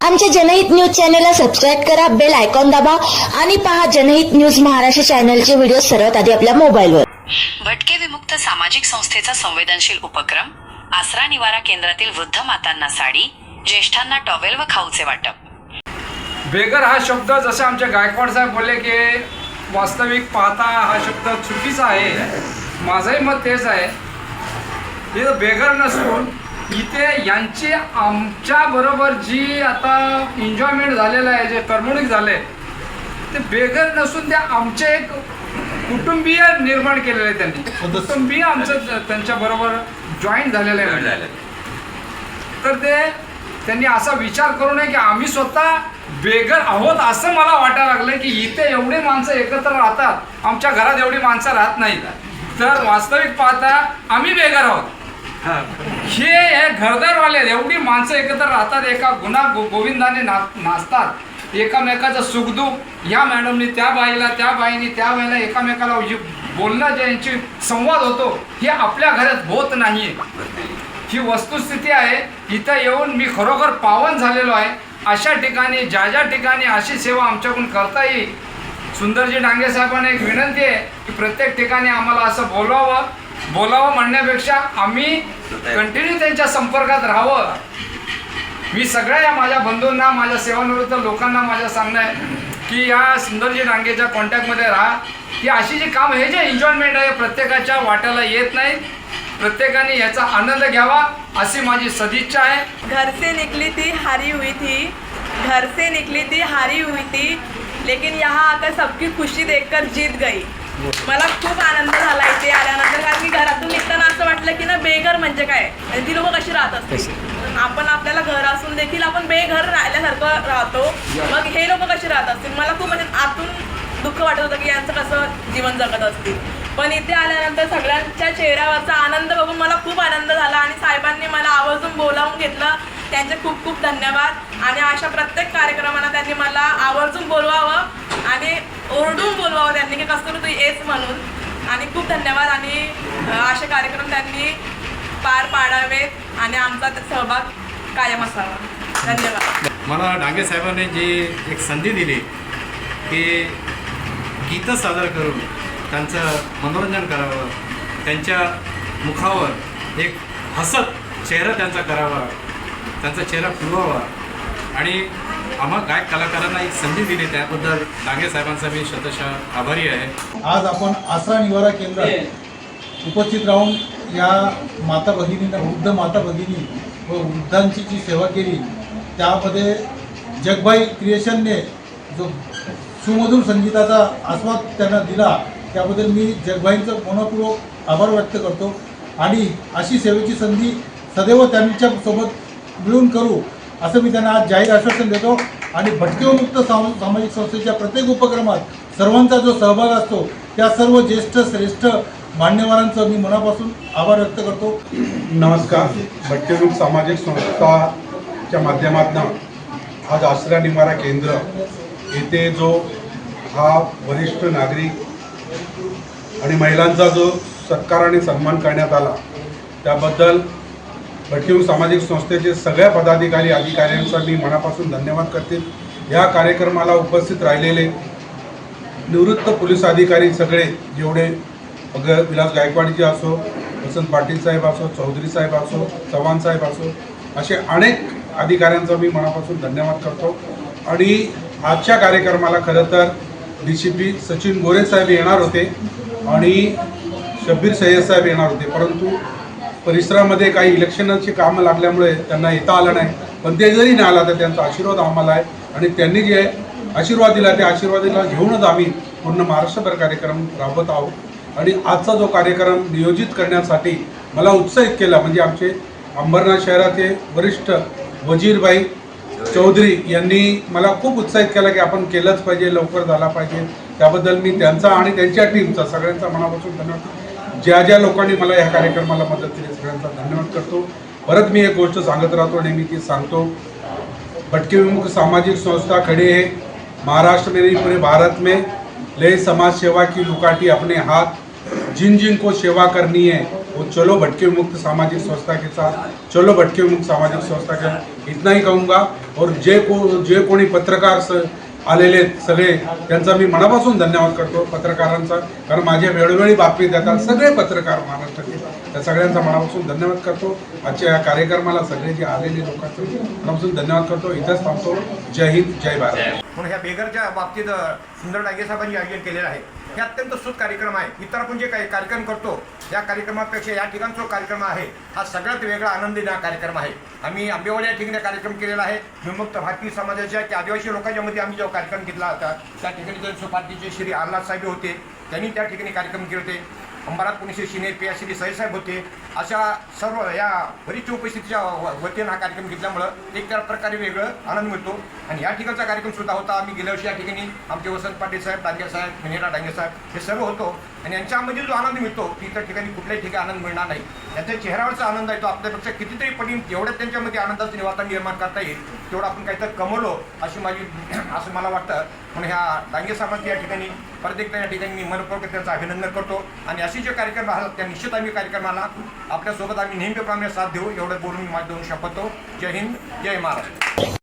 आमच्या जनहित न्यूज चॅनलला सबस्क्राईब करा बेल आयकॉन दाबा आणि पहा जनहित न्यूज महाराष्ट्र चॅनलचे व्हिडिओ सर्वात आधी आपल्या मोबाईलवर. भटके विमुक्त सामाजिक संस्थेचा संवेदनशील उपक्रम आसरा निवारा केंद्रातील वृद्ध मातांना साडी ज्येष्ठांना टॉवेल व खाऊचे वाटप. बेगर हा शब्द जसे आमचे गायकवाड साहेब बोलले की वास्तविक पाहता हा शब्द चुकीचा आहे माझंही मत तेच आहे. बेगर नसून इथे यांची आमच्या बरोबर जी आता एन्जॉयमेंट झालेलं आहे जे करमणूक झाले ते बेगर नसून ते आमचे एक कुटुंबीय निर्माण केलेले आहे त्यांनी. कुटुंबीय आमचं त्यांच्या बरोबर जॉईन झालेलं आहे. तर ते त्यांनी असा विचार करू नये की आम्ही स्वतः बेघर आहोत असं मला वाटायला लागलं की इथे एवढी माणसं एकत्र राहतात आमच्या घरात एवढी माणसं राहत नाहीत. तर वास्तविक पाहता आम्ही बेघर आहोत. हे. हे घरदारवाले आहेत. एवढी माणसं एकत्र राहतात एका गुन्हा गो गोविंदाने ना नाचतात. एकामेकाचं सुखदुःख ह्या मॅडमनी त्या बाईला त्या बाईनी त्या बाईला एकामेकाला बोलणं जे यांची संवाद होतो हे आपल्या घरात होत नाही. ही वस्तुस्थिती आहे. इथं येऊन मी खरोखर पावन झालेलो आहे. अशा ठिकाणी ज्या ज्या ठिकाणी अशी सेवा आमच्याकडून करता येईल सुंदरजी डांगे साहेबांना एक विनंती आहे की प्रत्येक ठिकाणी आम्हाला असं बोलावं बोलावं म्हणण्यापेक्षा आम्ही कंटिन्यू त्यांच्या संपर्कात राहावं. मी सगळ्या या माझ्या बंधूंना माझ्या सेवानिवृत्त लोकांना माझं सांगणं आहे की या सुंदरजी डांगेच्या कॉन्टॅक्टमध्ये राहा. की अशी जी काम हे जे एन्जॉयमेंट आहे प्रत्येकाच्या वाट्याला येत नाही. प्रत्येकाने याचा आनंद घ्यावा अशी माझी सदिच्छा आहे. घर से निकली थी हारी हुई थी. घर से निकली थी हारी हुई थी. लेकिन यहाँ आकर सबकी खुशी देखकर जीत गई. मला खूप आनंद झाला इथे आल्यानंतर कारण की घरातून निघताना असं वाटलं की ना बेघर म्हणजे काय? आणि ती लोक कशी राहत असतील? आपण आपल्याला घर असून देखील आपण बेघर राहिल्यासारखं राहतो. मग हे लोक कशी राहत असतील? मला खूप म्हणजे आतून दुःख वाटत होतं की यांचं कसं जीवन जगत असतील. पण इथे आल्यानंतर सगळ्यांच्या चेहऱ्यावरचा आनंद बघून मला खूप आनंद झाला आणि साहेबांनी मला आवर्जून बोलावून घेतलं. त्यांचे खूप खूप धन्यवाद. आणि अशा प्रत्येक कार्यक्रमाला त्यांनी मला आवर्जून बोलवावं. आणि ओरडून बोलवावं त्यांनी की कसं तू येस म्हणून. आणि खूप धन्यवाद आणि असे कार्यक्रम त्यांनी पार पाडावेत आणि आमचा सहभाग कायम असावा. धन्यवाद. मला डांगे साहेबांनी जी एक संधी दिली की गीतं सादर करून त्यांचं मनोरंजन करावं त्यांच्या मुखावर एक हसत चेहरा त्यांचा करावा त्यांचा चेहरा फुलवावा आणि आम्हा गायक कलाकारांना एक संधी दिली त्याबद्दल डांगे साहेबांचा मी शतशः आभारी आहे. आज आपण आसरा निवारा केंद्रात उपस्थित राहून या माता भगिनींना वृद्ध माता भगिनी व वृद्धांची जी सेवा केली त्यामध्ये जगभाई क्रिएशनने जो सुमधुर संगीताचा आस्वाद त्यांना दिला त्याबद्दल मी जगभाईंचं मनपूर्वक आभार व्यक्त करतो. आणि अशी सेवेची संधी सदैव त्यांच्यासोबत मिळून करू असं मी त्यांना आज जाहीर आश्वासन देतो. आणि भटकेमुक्त सामाजिक संस्थेच्या प्रत्येक उपक्रमात सर्वांचा जो सहभाग असतो त्या सर्व ज्येष्ठ श्रेष्ठ मान्यवरांचं मी मनापासून आभार व्यक्त करतो. नमस्कार. भटकेमुक्त सामाजिक संस्थाच्या माध्यमातून आज आसरा निवारा केंद्र येथे जो हा वरिष्ठ नागरिक आणि महिलांचा जो सत्कार आणि सन्मान करण्यात आला त्याबद्दल भटकेऊ सामाजिक संस्थेचे सगळ्या पदाधिकारी अधिकाऱ्यांचा मी मनापासून धन्यवाद करते. या कार्यक्रमाला उपस्थित राहिलेले निवृत्त पोलीस अधिकारी सगळे जेवढे अग विलास गायकवाडजी असो वसंत पाटील साहेब असो चौधरी साहेब असो चव्हाण साहेब असो असे अनेक अधिकाऱ्यांचा मी मनापासून धन्यवाद करतो. आणि आजच्या कार्यक्रमाला खरं तर D C P Sachin Gore साहेब येणार होते आणि शब्बीर सय्यद साहेब येणार होते परंतु परिसरामध्ये काही इलेक्शनची कामं लागल्यामुळे त्यांना येता आलं नाही. पण ते जरी नाही आला तर त्यांचा आशीर्वाद आम्हाला आहे. आणि त्यांनी जे आशीर्वाद दिला त्या आशीर्वादाला घेऊनच आम्ही पूर्ण महाराष्ट्रभर कार्यक्रम राबवत आहोत. आणि आजचा जो कार्यक्रम नियोजित करण्यासाठी मला उत्साहित केला म्हणजे आमचे अंबरनाथ शहराचे वरिष्ठ वजीरबाई चौधरी यांनी मला खूप उत्साहित केला की आपण केलंच पाहिजे लवकर झाला पाहिजे. त्याबद्दल मी त्यांचा आणि त्यांच्या टीमचा सगळ्यांचा मनापासून धन्यवाद ज्या ज्या लोकांनी मला या कार्यक्रमाला मदत केली सगळ्यांचा धन्यवाद करतो. परत मी एक गोष्ट सांगत राहतो नेहमी ती सांगतो. भटके विमुख सामाजिक संस्था खड़े है महाराष्ट्र में नहीं पूरे भारत में ले समाज सेवा की लुकाटी अपने हाथ. जिन जिन को सेवा करनी है वो चलो भटके मुक्त सामाजिक संस्था के साथ चलो भटके मुक्त सामाजिक संस्था के इतना ही कहूँगा और जे को जे कोणी पत्रकार स आलेले आहेत सगळे. त्यांचा मी मनापासून धन्यवाद करतो पत्रकारांचा. कारण माझ्या वेळोवेळी बातमी देतात सगळे पत्रकार महाराष्ट्राचे. त्या सगळ्यांचा मनापासून धन्यवाद करतो. आजच्या या कार्यक्रमाला सगळे जे आलेले लोकांचं मनापासून धन्यवाद करतो. इथंच थांबतो. जय हिंद जय भारत. म्हणून ह्या बेगरच्या बाबतीत सुंदर डागे साहेबांनी आयोजन केलेलं आहे. हे अत्यंत सुत कार्यक्रम आहे. इतर आपण जे काही कार्यक्रम करतो या कार्यक्रमापेक्षा या ठिकाणचा जो कार्यक्रम आहे हा सगळ्यात वेगळा आनंदी हा कार्यक्रम आहे. आम्ही आंबेवाडी या ठिकाणी कार्यक्रम केलेला आहे. विमुक्त भारतीय समाजाच्या की आदिवासी लोकांच्या मध्ये आम्ही जो कार्यक्रम घेतला होता त्या ठिकाणी जनसो पार्टीचे श्री आल्हाद साहेब होते. त्यांनी त्या ठिकाणी कार्यक्रम केले होते. अंबारात पुणे शिने पी श्री साहेब होते अशा सर्व या वरिष्ठ उपस्थितीच्या व- वतीनं हा कार्यक्रम घेतल्यामुळं एक त्या प्रकारे वेगळं आनंद मिळतो. आणि या ठिकाणचा कार्यक्रम सुद्धा होता. आम्ही गेल्या वर्षी या ठिकाणी आमचे वसंत पाटील साहेब डांगे साहेब मिनेरा डांगे साहेब हे सर्व होतो. आणि यांच्यामध्ये जो आनंद मिळतो ती इतर ठिकाणी कुठल्याही ठिकाणी आनंद मिळणार नाही. त्यांच्या चेहऱ्यावरचा आनंद आहे तो आपल्यापेक्षा कितीतरी पटीन तेवढ्याच त्यांच्यामध्ये आनंदाचं निवारण निर्माण करता येईल तेवढं आपण काहीतरी कमवलो अशी माझी असं मला वाटतं. म्हणून ह्या डांगे साहेबांची या ठिकाणी परत एकदा या ठिकाणी मी मनपूर्वक त्यांचं अभिनंदन करतो. आणि असे जे कार्यक्रम राहतात त्या निश्चित आम्ही कार्यक्रमाला आपल्यासोबत आम्ही नेहमीप्रमाणे साथ देऊ एवढं बोलून मी माझ्या दोन शपथतो जय हिंद जय महाराष्ट्र.